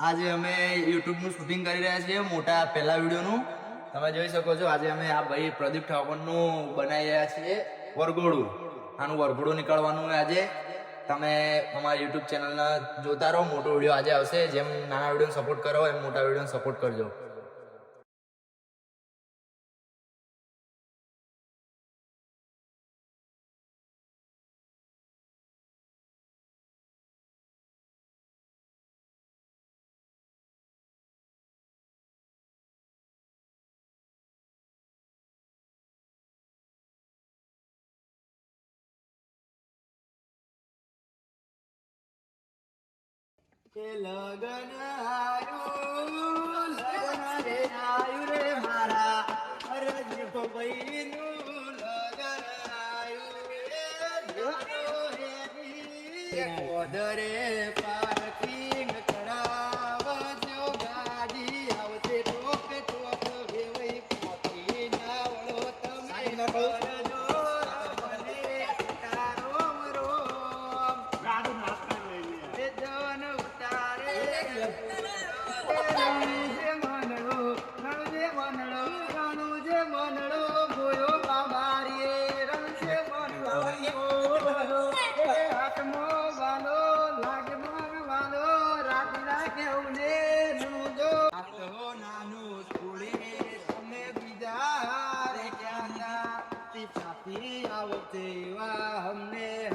આજે અમે યુટ્યુબનું શૂટિંગ કરી રહ્યા છીએ, મોટા પહેલા વિડીયોનું તમે જોઈ શકો છો, આજે અમે આ ભાઈ પ્રદીપ ઠાકોરનું બનાવી રહ્યા છીએ, વરઘોડું. આનું વરઘોડું નીકળવાનું આજે. તમે અમારા યુટ્યુબ ચેનલને જોતા રહો, મોટો વીડિયો આજે આવશે. જેમ નાના વિડીયોને સપોર્ટ કરો, એમ મોટા વિડીયોને સપોર્ટ કરજો. કે લગન આયુ લગન રે આયું રે મારા અરજ ભઈનું લગન આયુ રે. કોદરે na wuk ti wa hom ne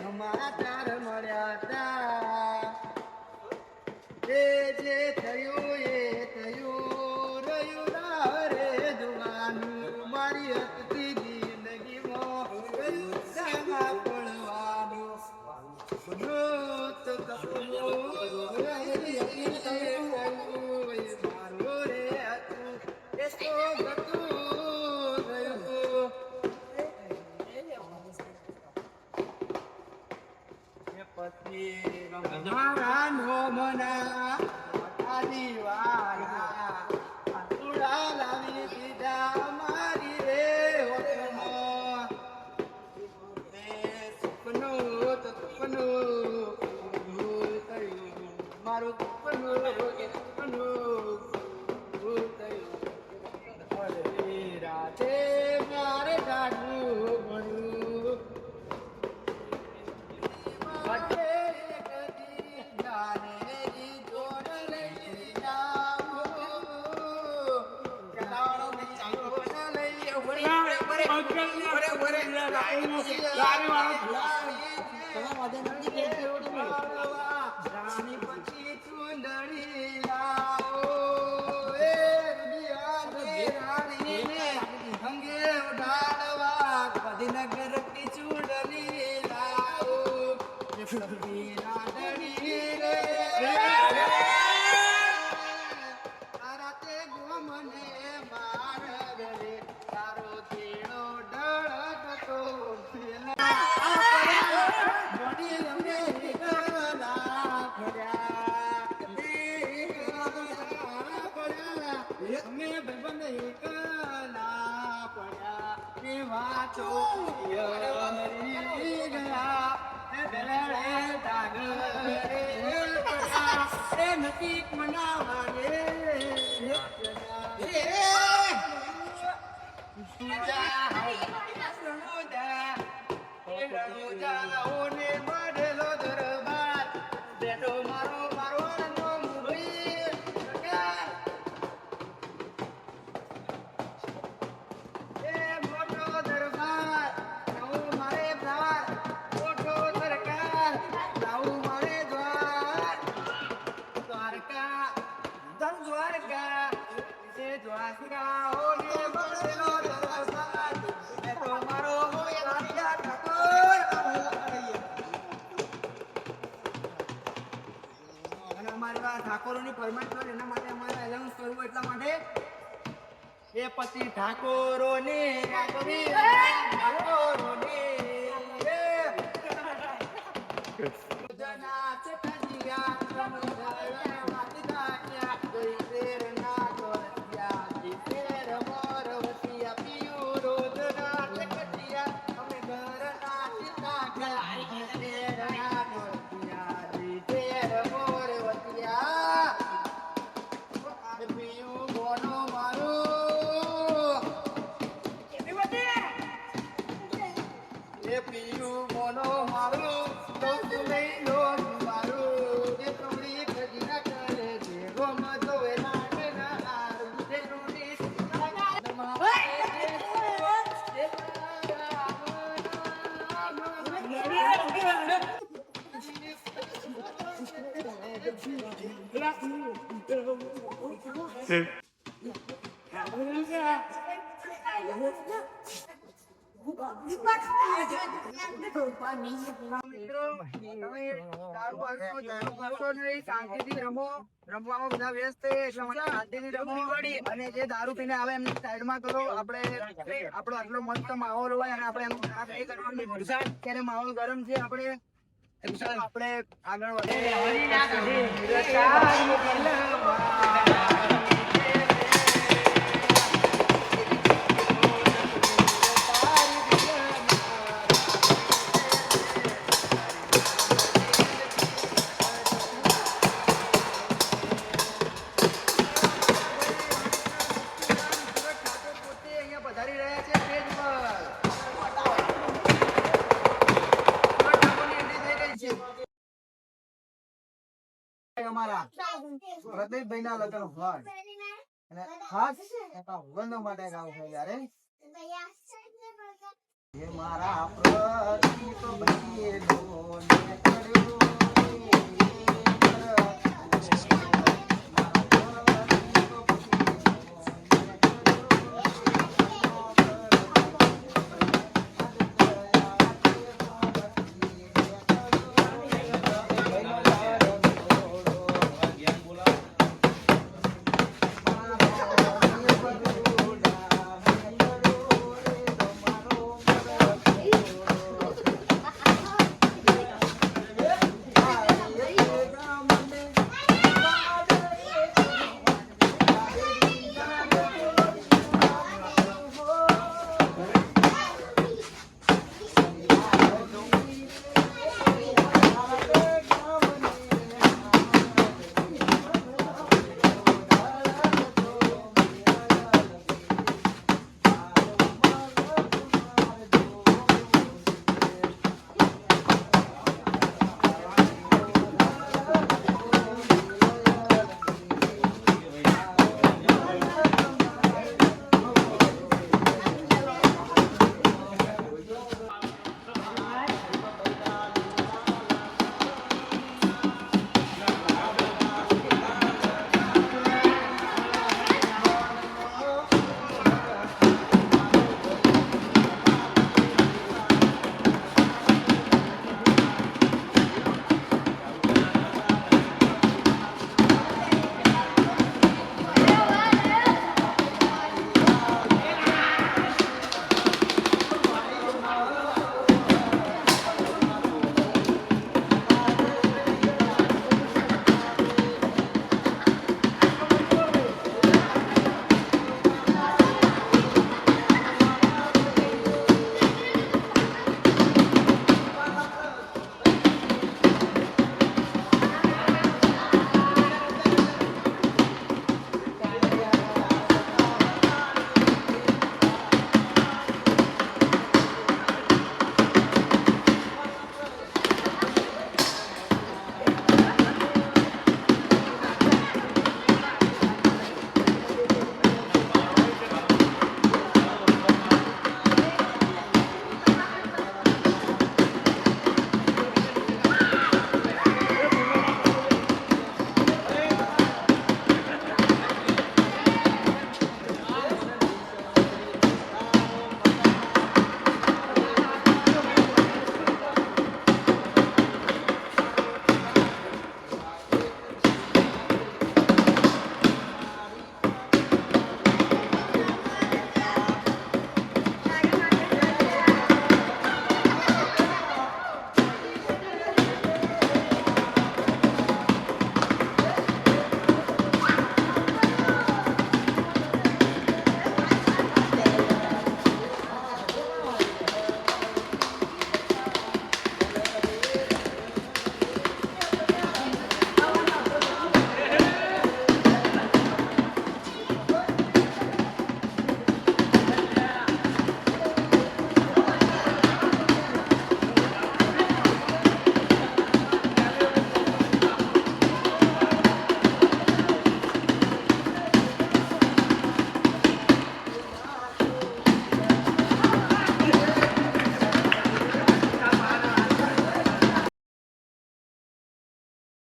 મારું સપનું એ સપનું ભૂલ થયું અરે રાતે મારે દાદુ નજીક મનાવાને મારો ધન દ્વારકા, જે દ્વારકા ઠાકોર. એના માટે અમારે એલાઉન્સ કરવું એટલા માટે. એ પતિ ઠાકોરોને ઠાકોરોને If you wanna holler અને જે દારૂ પીને આવે એમને સાઈડમાં કરો આપણે આપણો આટલો મસ્ત માહોલ હોય અને આપણે એનું કરવાનું ત્યારે માહોલ ગરમ છે આપણે આપણે આગળ પોતે લગ્ન હોય. અને ખાસ એના સુગંધો માટે ગાવ છે યારે એ મારા પ્રદીપભાઈએ લોને કર્યો